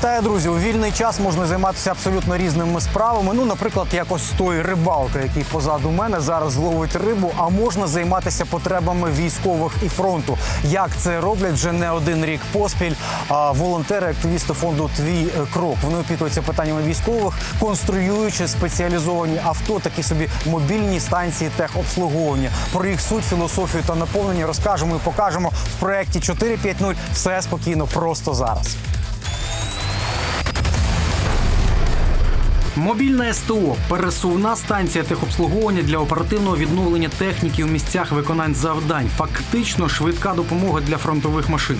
Вітаю, друзі! У вільний час можна займатися абсолютно різними справами. Ну, наприклад, як ось той рибалка, який позаду мене зараз ловить рибу. А можна займатися потребами військових і фронту. Як це роблять вже не один рік поспіль. А волонтери, активісти фонду Твій е, крок. Вони опікуються питаннями військових, конструюючи спеціалізовані авто, такі собі мобільні станції техобслуговування. Про їх суть, філософію та наповнення розкажемо і покажемо в проєкті 4.5.0. Все спокійно, просто зараз. Мобільна СТО пересувна станція техобслуговування для оперативного відновлення техніки у місцях виконань завдань. Фактично швидка допомога для фронтових машин.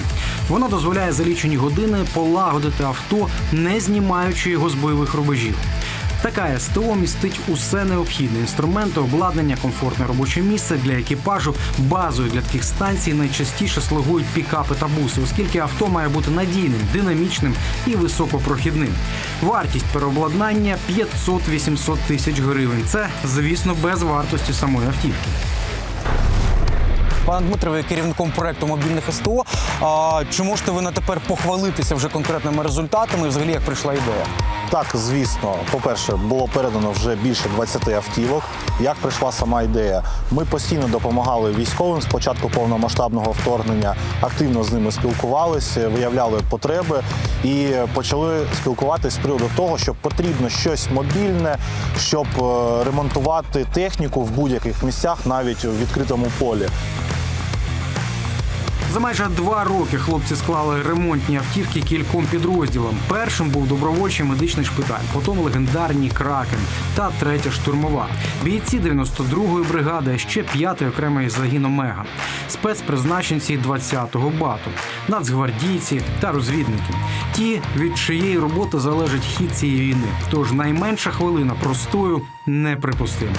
Вона дозволяє за лічені години полагодити авто, не знімаючи його з бойових рубежів. Така СТО містить усе необхідне інструменти, обладнання, комфортне робоче місце для екіпажу. Базою для таких станцій найчастіше слугують пікапи та буси, оскільки авто має бути надійним, динамічним і високопрохідним. Вартість переобладнання 500-800 тисяч гривень. Це, звісно, без вартості самої автівки. Пане Дмитре, ви керівником проекту мобільних СТО. А, чи можете ви на тепер похвалитися вже конкретними результатами? І взагалі як прийшла ідея? Так, звісно, по-перше, було передано вже більше 20 автівок. Як прийшла сама ідея? Ми постійно допомагали військовим з початку повномасштабного вторгнення, активно з ними спілкувалися, виявляли потреби і почали спілкуватися з приводу того, що потрібно щось мобільне, щоб е, ремонтувати техніку в будь-яких місцях, навіть у відкритому полі. За майже два роки хлопці склали ремонтні автівки кільком підрозділам. Першим був добровольчий медичний шпиталь, потім легендарні кракен та третя штурмова. Бійці 92-ї бригади, ще п'ятий окремий загін Омега, спецпризначенці 20-го бату, нацгвардійці та розвідники. Ті, від чиєї роботи залежить хід цієї війни. Тож найменша хвилина простою неприпустима.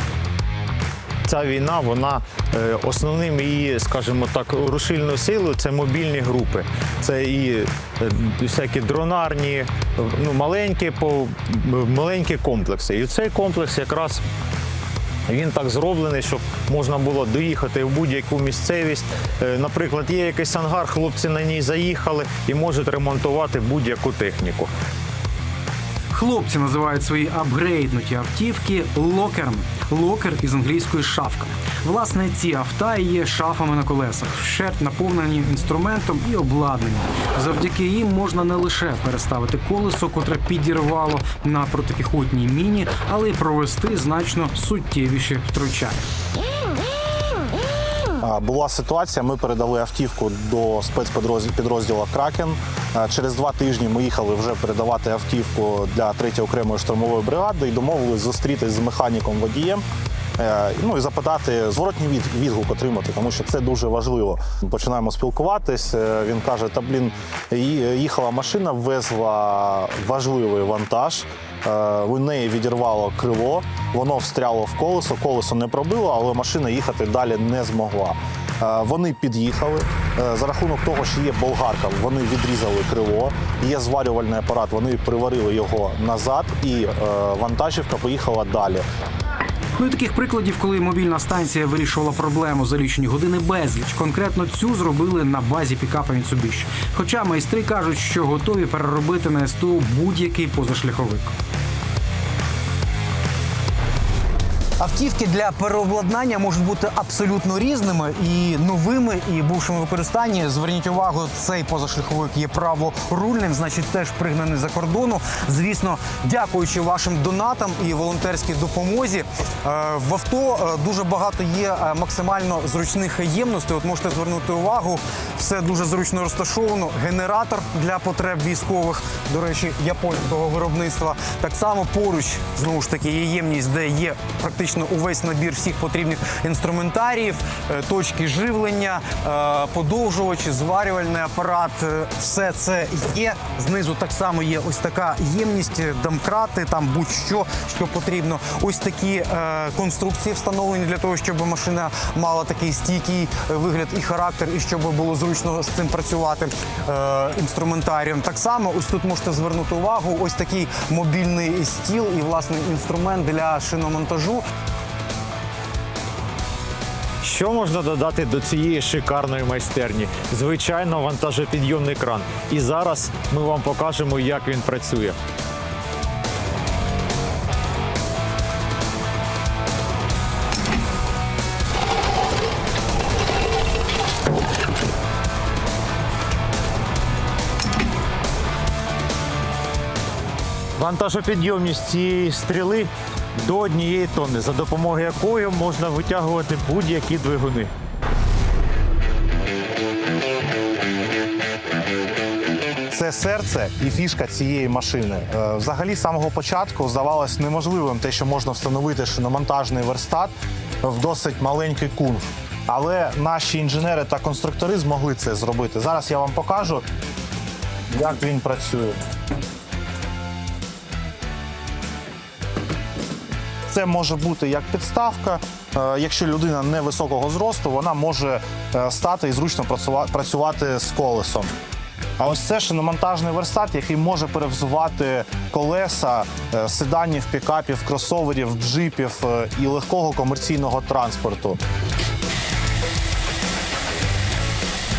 Ця війна, вона е, основним її, скажімо так, рушильною силою це мобільні групи. Це і е, всякі дронарні, е, ну маленькі по маленькі комплекси. І цей комплекс якраз. Він так зроблений, щоб можна було доїхати в будь-яку місцевість. Наприклад, є якийсь ангар, хлопці на ній заїхали і можуть ремонтувати будь-яку техніку. Хлопці називають свої апгрейднуті автівки локерами. Локер із англійської шафка. Власне, ці авто є шафами на колесах, вщерть наповнені інструментом і обладнанням. Завдяки їм можна не лише переставити колесо, котре підірвало на протипіхотній міні, але й провести значно суттєвіші втручання. Була ситуація, ми передали автівку до спецпідрозділу Кракен. Через два тижні ми їхали вже передавати автівку для 3 окремої штурмової бригади і домовились зустрітись з механіком водієм. Е, Ну і запитати зворотній від, відгук отримати, тому що це дуже важливо. Починаємо спілкуватись. е, Він каже: Та блін, їхала машина, везла важливий вантаж. Е, У неї відірвало крило, воно встряло в колесо, колесо не пробило, але машина їхати далі не змогла. Е, Вони під'їхали Е, за рахунок того, що є болгарка, вони відрізали крило, є зварювальний апарат, вони приварили його назад, і е, вантажівка поїхала далі. Ну і таких прикладів, коли мобільна станція вирішувала проблему за лічені години безліч. Конкретно цю зробили на базі пікапа Mitsubishi. Хоча майстри кажуть, що готові переробити на СТУ будь-який позашляховик. Автівки для переобладнання можуть бути абсолютно різними і новими, і бувшими в використанні. Зверніть увагу, цей позашляховик є праворульним, значить теж пригнаний за кордону. Звісно, дякуючи вашим донатам і волонтерській допомозі. е, В авто е, дуже багато є е, максимально зручних ємностей. От можете звернути увагу, все дуже зручно розташовано. Генератор для потреб військових, до речі, японського виробництва. Так само поруч знову ж таки є ємність, де є практично увесь набір всіх потрібних інструментаріїв, е, точки живлення, е, подовжувачі, зварювальний апарат. Е, Все це є. Знизу так само є ось така ємність, домкрати, там будь-що, що потрібно. Ось такі конструкції встановлені для того, щоб машина мала такий стійкий вигляд і характер, і щоб було зручно з цим працювати інструментарієм. Так само, ось тут можете звернути увагу, ось такий мобільний стіл і власне інструмент для шиномонтажу. Що можна додати до цієї шикарної майстерні? Звичайно, вантажопідйомний кран. І зараз ми вам покажемо, як він працює. Вантажопідйомність цієї стріли до однієї тонни, за допомогою якої можна витягувати будь-які двигуни. Це серце і фішка цієї машини. Е, Взагалі, з самого початку здавалось неможливим те, що можна встановити шиномонтажний верстат в досить маленький кунг. Але наші інженери та конструктори змогли це зробити. Зараз я вам покажу, як він працює. Це може бути як підставка. Е, Якщо людина невисокого зросту, вона може е, стати і зручно працюва- працювати з колесом. А ось це шиномонтажний верстат, який може перевзувати колеса е, седанів, пікапів, кросоверів, джипів і легкого комерційного транспорту.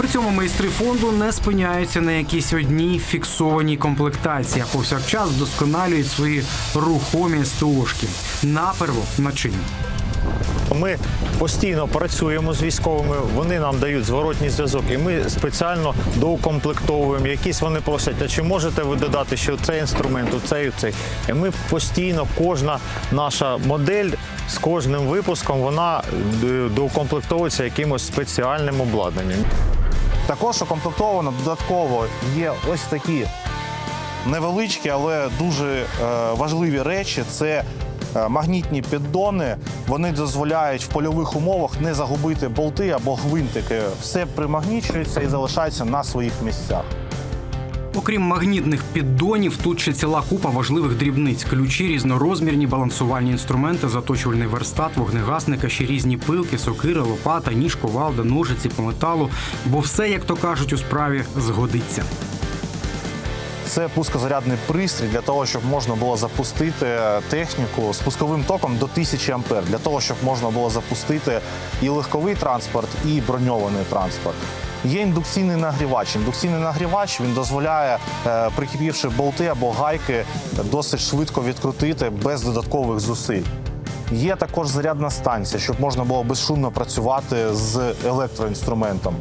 При цьому майстри фонду не спиняються на якійсь одній фіксованій комплектації, а повсякчас вдосконалюють свої рухомі СТОшки. Наперво начиння. Ми постійно працюємо з військовими, вони нам дають зворотній зв'язок, і ми спеціально доукомплектовуємо. Якісь вони просять, а чи можете ви додати ще цей інструмент, цей, цей. І ми постійно, кожна наша модель з кожним випуском вона е, доукомплектовується якимось спеціальним обладнанням. Також укомплектовано додатково є ось такі невеличкі, але дуже е, важливі речі. Це е, магнітні піддони. Вони дозволяють в польових умовах не загубити болти або гвинтики. Все примагнічується і залишається на своїх місцях. Окрім магнітних піддонів, тут ще ціла купа важливих дрібниць: ключі, різнорозмірні балансувальні інструменти, заточувальний верстат, вогнегасника, ще різні пилки, сокири, лопата, ніж, ковалда, ножиці по металу. Бо все, як то кажуть, у справі згодиться. Це пускозарядний пристрій для того, щоб можна було запустити техніку з пусковим током до 1000 ампер, для того, щоб можна було запустити і легковий транспорт, і броньований транспорт. Є індукційний нагрівач. Індукційний нагрівач він дозволяє, прикипівши болти або гайки, досить швидко відкрутити без додаткових зусиль. Є також зарядна станція, щоб можна було безшумно працювати з електроінструментом.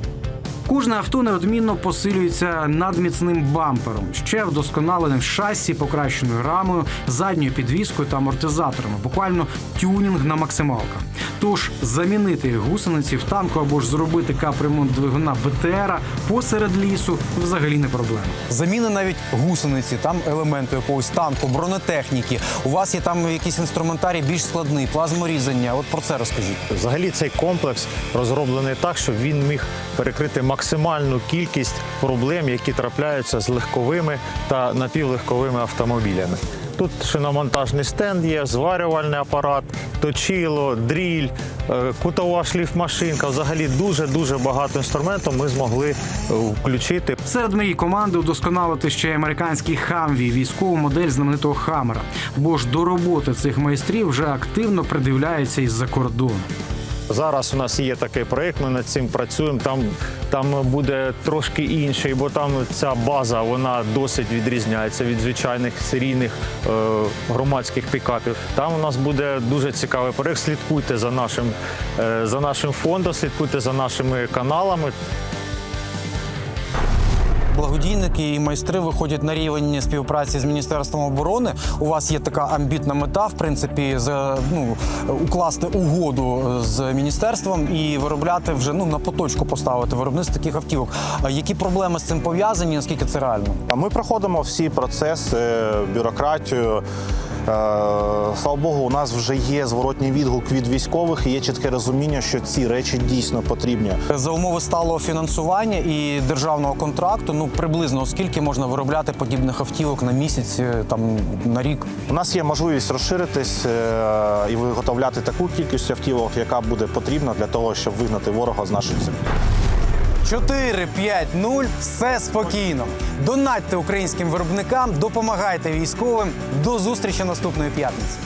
Кожне авто неодмінно посилюється надміцним бампером, ще вдосконаленим шасі, покращеною рамою, задньою підвіскою та амортизаторами. Буквально тюнінг на максималках. Тож замінити гусениці в танку або ж зробити капремонт двигуна БТРа посеред лісу взагалі не проблема. Заміни навіть гусениці, там елементи якогось танку, бронетехніки. У вас є там якийсь інструментарій більш складний, плазморізання. От про це розкажіть. Взагалі цей комплекс розроблений так, щоб він міг перекрити максимальну кількість проблем, які трапляються з легковими та напівлегковими автомобілями. Тут шиномонтажний стенд є, зварювальний апарат, точило, дріль, е, кутова шліфмашинка. Взагалі дуже дуже багато інструментів ми змогли е, включити. Серед моєї команди удосконалити ще й американський Хамві, військову модель знаменитого Хаммера. Бо ж до роботи цих майстрів вже активно придивляються із-за кордону. Зараз у нас є такий проєкт, ми над цим працюємо. Там, там буде трошки інший, бо там ця база вона досить відрізняється від звичайних серійних е, громадських пікапів. Там у нас буде дуже цікавий проєкт. Слідкуйте за нашим, е, за нашим фондом, слідкуйте за нашими каналами. Благодійники і майстри виходять на рівень співпраці з міністерством оборони. У вас є така амбітна мета, в принципі, з ну укласти угоду з міністерством і виробляти вже ну на поточку поставити виробництво таких автівок. Які проблеми з цим пов'язані? Наскільки це реально? Ми проходимо всі процеси, бюрократію. Е, Слава Богу, у нас вже є зворотній відгук від військових і є чітке розуміння, що ці речі дійсно потрібні. За умови сталого фінансування і державного контракту, ну приблизно скільки можна виробляти подібних автівок на місяць, е, там на рік. У нас є можливість розширитись е, і виготовляти таку кількість автівок, яка буде потрібна для того, щоб вигнати ворога з нашої землі. 4-5-0 – все спокійно. Донатьте українським виробникам, допомагайте військовим. До зустрічі наступної п'ятниці.